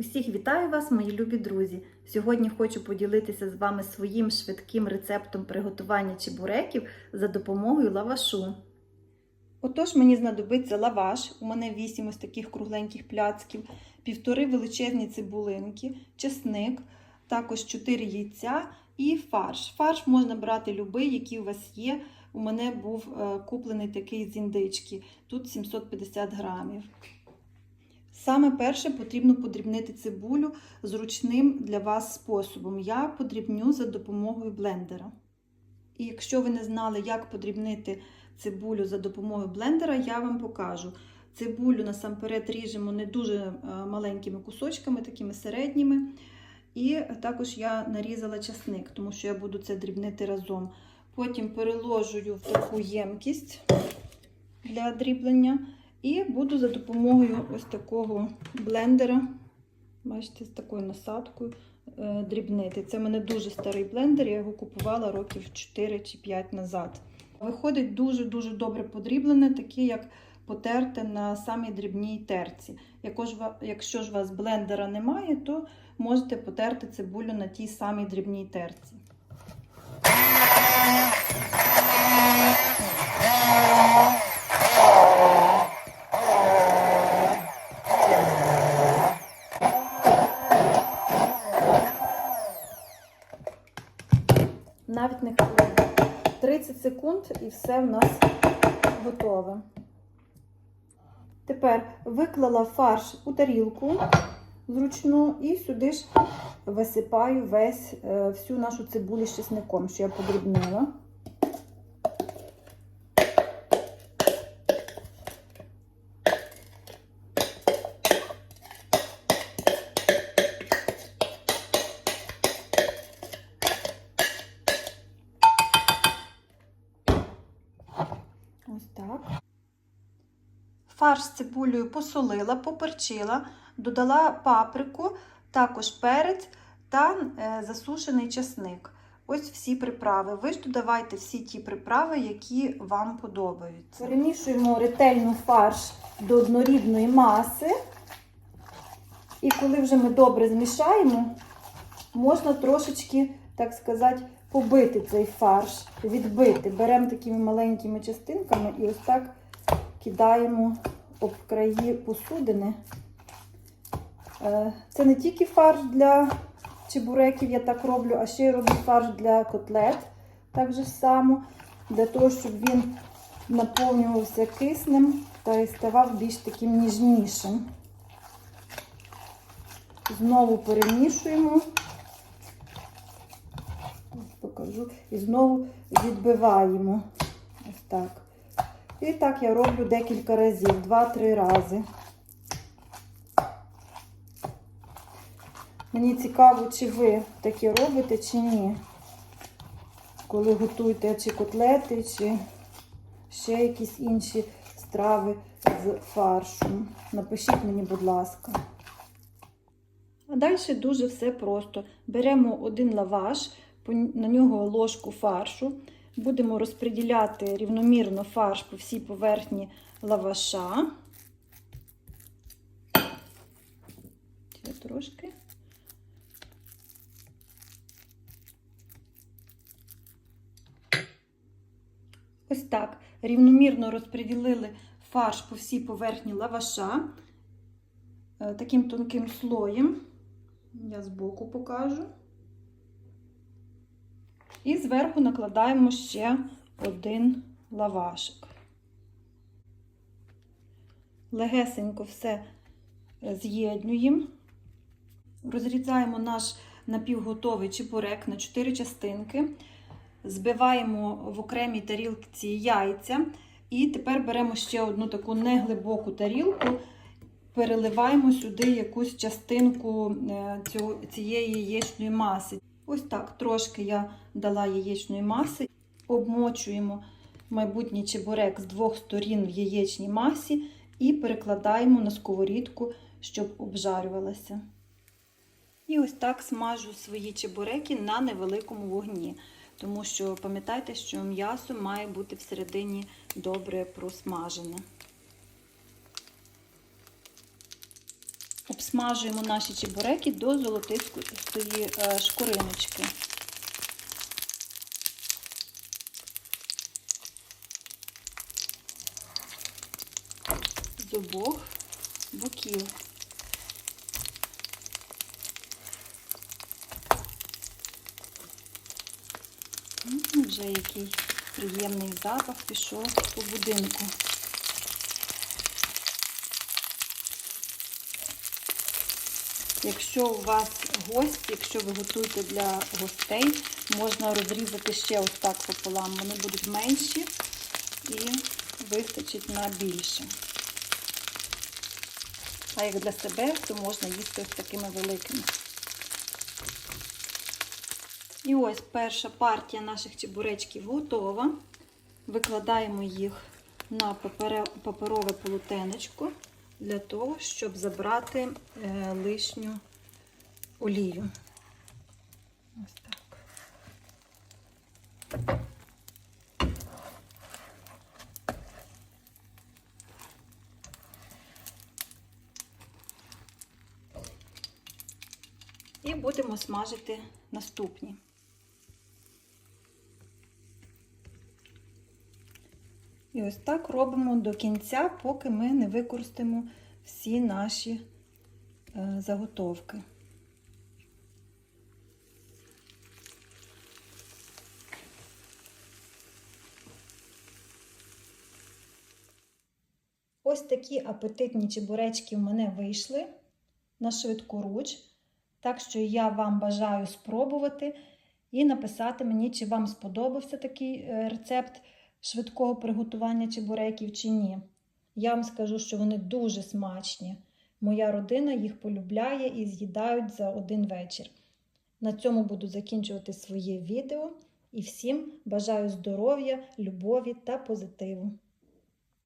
Усіх вітаю вас, мої любі друзі! Сьогодні хочу поділитися з вами своїм швидким рецептом приготування чебуреків за допомогою лавашу. Отож, мені знадобиться лаваш, у мене 8 ось таких кругленьких пляцків, півтори величезні цибулинки, чесник, також 4 яйця і фарш. Фарш можна брати любий, який у вас є. У мене був е, куплений такий з індички, тут 750 грамів. Саме перше потрібно подрібнити цибулю зручним для вас способом. Я подрібню за допомогою блендера. І якщо ви не знали, як подрібнити цибулю за допомогою блендера, я вам покажу. Цибулю насамперед ріжемо не дуже е, маленькими кусочками, такими середніми. І також я нарізала часник, тому що я буду це дрібнити разом. Потім переложую в таку ємкість для дріблення. І буду за допомогою ось такого блендера, бачите, з такою насадкою е, дрібнити. Це в мене дуже старий блендер, я його купувала років 4 чи 5 назад. Виходить дуже-дуже добре подріблене, таке як потерте на самій дрібній терці. Якщо ж у вас блендера немає, то можете потерти цибулю на тій самій дрібній терці. Навіть не хвилину. 30 секунд і все в нас готове. Тепер виклала фарш у тарілку зручну і сюди ж висипаю весь, е, всю нашу цибулю з чесником, що я подрібнила. Фарш з цибулею посолила, поперчила, додала паприку, також перець та е, засушений чесник. Ось всі приправи. Ви ж додавайте всі ті приправи, які вам подобаються. Перемішуємо ретельно фарш до однорідної маси. І коли вже ми добре змішаємо, можна трошечки, так сказати, побити цей фарш, відбити. Беремо такими маленькими частинками і ось так кидаємо об краї посудини. Е, Це не тільки фарш для чебуреків, я так роблю, а ще й роблю фарш для котлет. Так же само, для того, щоб він наповнювався киснем та і ставав більш таким ніжнішим. Знову перемішуємо покажу. І знову відбиваємо. Ось так. І так я роблю декілька разів, два-три рази. Мені цікаво, чи ви таке робите, чи ні. Коли готуєте чи котлети, чи ще якісь інші страви з фаршем. Напишіть мені, будь ласка. А далі дуже все просто. Беремо один лаваш на нього ложку фаршу. Будемо розподіляти рівномірно фарш по всій поверхні лаваша. Ще трошки. Ось так. Рівномірно розподілили фарш по всій поверхні лаваша е, таким тонким слоєм. Я збоку покажу. І зверху накладаємо ще один лавашик. Легесенько все з'єднуємо. Розрізаємо наш напівготовий чебурек на 4 частинки, збиваємо в окремій тарілці яйця. І тепер беремо ще одну таку неглибоку тарілку, переливаємо сюди якусь частинку е, цієї яєчної маси. Ось так трошки я дала яєчної маси, обмочуємо майбутній чебурек з двох сторін в яєчній масі і перекладаємо на сковорідку, щоб обжарювалася. І ось так смажу свої чебуреки на невеликому вогні. Тому що пам'ятайте, що м'ясо має бути всередині добре просмажене. Обсмажуємо наші чебуреки до золотистої е, шкуриночки. З обох боків. Вже який приємний запах пішов по будинку. Якщо у вас гості, якщо ви готуєте для гостей, можна розрізати ще ось так пополам. Вони будуть менші і вистачить на більше. А як для себе, то можна їсти ось такими великими. І ось перша партія наших чебуречків готова. Викладаємо їх на паперове полотенечко для того, щоб забрати е, лишню олію. Ось так. І будемо смажити наступні. І ось так робимо до кінця, поки ми не використаємо всі наші е, заготовки. Ось такі апетитні чебуречки в мене вийшли на швидку руч. Так що я вам бажаю спробувати і написати мені, чи вам сподобався такий е, рецепт швидкого приготування чебуреків чи ні. Я вам скажу, що вони дуже смачні. Моя родина їх полюбляє і з'їдають за один вечір. На цьому буду закінчувати своє відео і всім бажаю здоров'я, любові та позитиву.